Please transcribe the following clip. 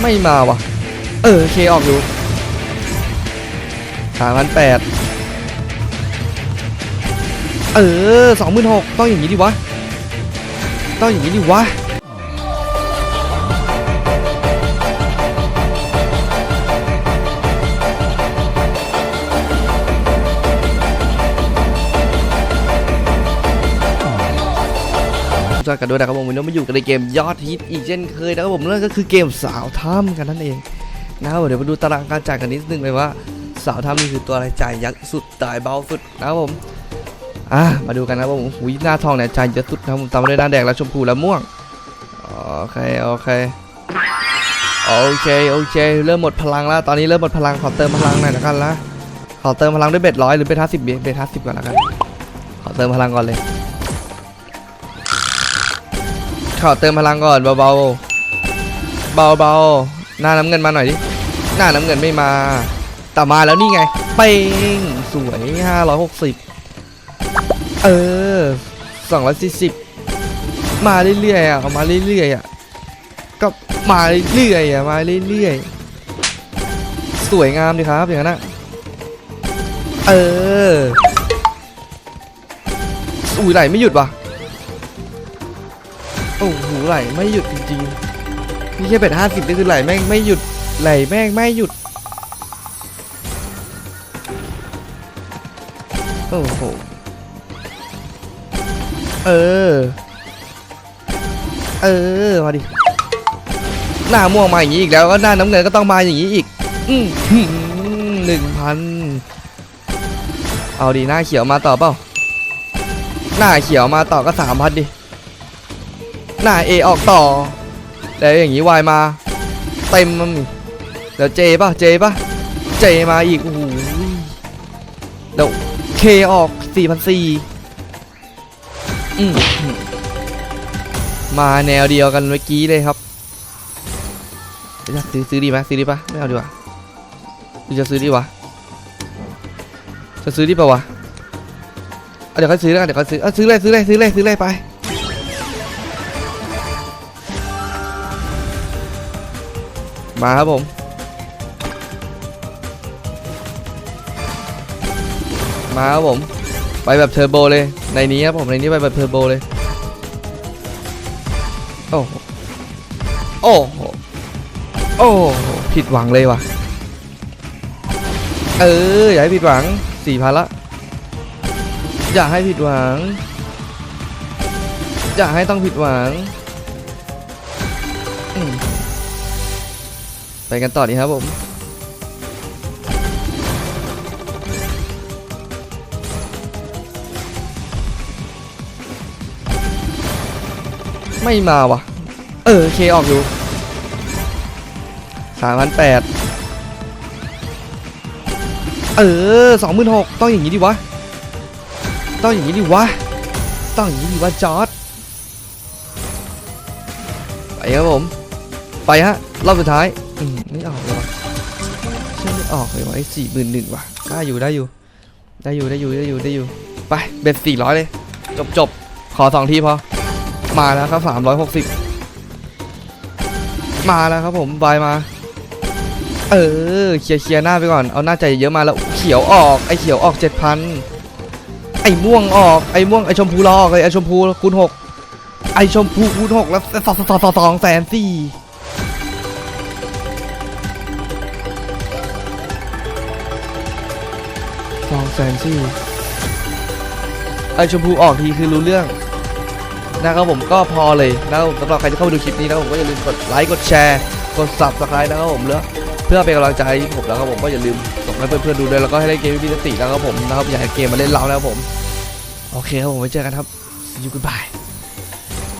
ไม่มาวะเออเคออกอยู่สามพันแปดเออสองหมื่นหกต้องอย่างนี้ดิวะ ต้องอย่างนี้ดิวะ สวัสดีกันด้วยนะครับผมวันนี้มาอยู่กันในเกมยอดฮิตอีกเช่นเคยนะครับผมนั่นก็คือเกมสาวถ้ำกันนั่นเองนะครับเดี๋ยวมาดูตารางการจ่ายกันนิดนึงเลยว่า สาวถ้ำนี่คือตัวอะไรจ่ายยักษ์สุดจ่ายเบาสุดนะครับผมอะมาดูกันนะครับผมหุยหน้าทองเนี่ยจ่ายเยอะสุดนะครับผมตามมาด้วยด้านแดงและชมพูและม่วงโอเคโอเคโอเคโอเค เริ่มหมดพลังแล้วตอนนี้เริ่มหมดพลังขอเติมพลังหน่อยละกันละขอเติมพลังด้วยเบ็ดร้อยหรือเบ็ดห้าสิบเบ็ดห้าสิบก่อนละกันขอเติมพลังก่อนเลย ขอเติมพลังก่อนเบาๆ เบาๆ หน้าน้ำเงินมาหน่อยดิ หน้าน้ำเงินไม่มา แต่มาแล้วนี่ไง เป้ง สวย 560 เออ 240 มาเรื่อยๆอะเอามาเรื่อยๆอะ ก็มาเรื่อยๆอะ มาเรื่อยๆ สวยงามดีครับอย่างนั้นนะเอออุ้ยไหลไม่หยุดว่ะ ไหลไม่หยุดจริงๆนี่แค่เป็ดห้าสิบนี่คือไหลแม่งไม่หยุดไหลแม่งไม่หยุด โอ้โห เออ เออ มาดิ หน้าม่วงมาอย่างนี้อีกแล้วก็หน้าน้ำเงินก็ต้องมาอย่างนี้อีกอืหนึ่งพัน เอาดีหน้าเขียวมาต่อเปล่า หน้าเขียวมาต่อก็สามพันดิ หน้าเอออกต่อ แล้วอย่างนี้วายมา เต็มมันนี่เดี๋ยวเจป่ะเจป่ะเจมาอีกโอ้โหเดี๋ยวเคออก4 0 0อืมมาแนวเดียวกันเมื่อกี้เลยครับจะซื้อซื้อดีไหมซื้อดีปะไม่เอาดีกว่าือจะซื้อดีวะ จะซื้อดีป่ะวะ เดี๋ยวเขาซื้อแล้วเดี๋ยวเขาซื้อ เอาซื้อเลยซื้อเลยซื้อเลยซื้อเลยไป มาครับผมมาครับผม ไปแบบเทอร์โบเลย ในนี้ครับผมในนี้ไปแบบเทอร์โบเลย โอ้โหโอ้โหโอ้โหผิดหวังเลยว่ะ เอออย่าให้ผิดหวังสี่พันละ อย่าให้ผิดหวัง อย่าให้ต้องผิดหวังอืม ไปกันต่อดีครับผมไม่มาวะเออเคออกอยู่สามพันแปดเออสองหมื่นหกต้องอย่างนี้ดิวะ ต้องอย่างนี้ดิวะ ต้องอย่างนี้ดิวะจอร์ดไปครับผม ไปฮะ รอบสุดท้าย อืมไม่ออกเลยวะช่ไม่ออกเลยวะไอ้สี่หมื่นหนึ่งว่ะได้อยู่ได้อยู่ ได้อยู่ได้อยู่ได้อยู่ได้อยู่ไปเบ็ดสี่ร้อยเลย จบจบขอสองทีพอ มาแล้วครับสามร้อยหกสิบมาแล้วครับผมบายมา เออเคลียร์เคลียร์หน้าไปก่อนเอาหน้าใจเยอะมาแล้วเขียวออกไอ้เขียวออกเจ็ดพันไอ้ม่วงออกไอ้ม่วงไอชมพูรอออกเลยไอชมพูคูณหกไอชมพูคูณหกแล้วสองสองสองสองแสนสี่ สองแสนสี่ไอชมพูออกทีคือรู้เรื่องนะครับผมก็พอเลยนะครับสำหรับใครที่เข้ามาดูคลิปนี้นะครับผมก็อย่าลืมกดไลค์กดแชร์กด subscribe นะครับผมเลือเพื่อเป็นกำลังใจให้ผมนะครับผมก็อย่าลืมส่งให้เพื่อนๆดูด้วยแล้วก็ให้เล่นเกมวิดีโอตินะครับผมนะครับอย่าให้เกมมาเล่นเรานะครับผมโอเคครับผมไว้เจอกันครับ see you goodbye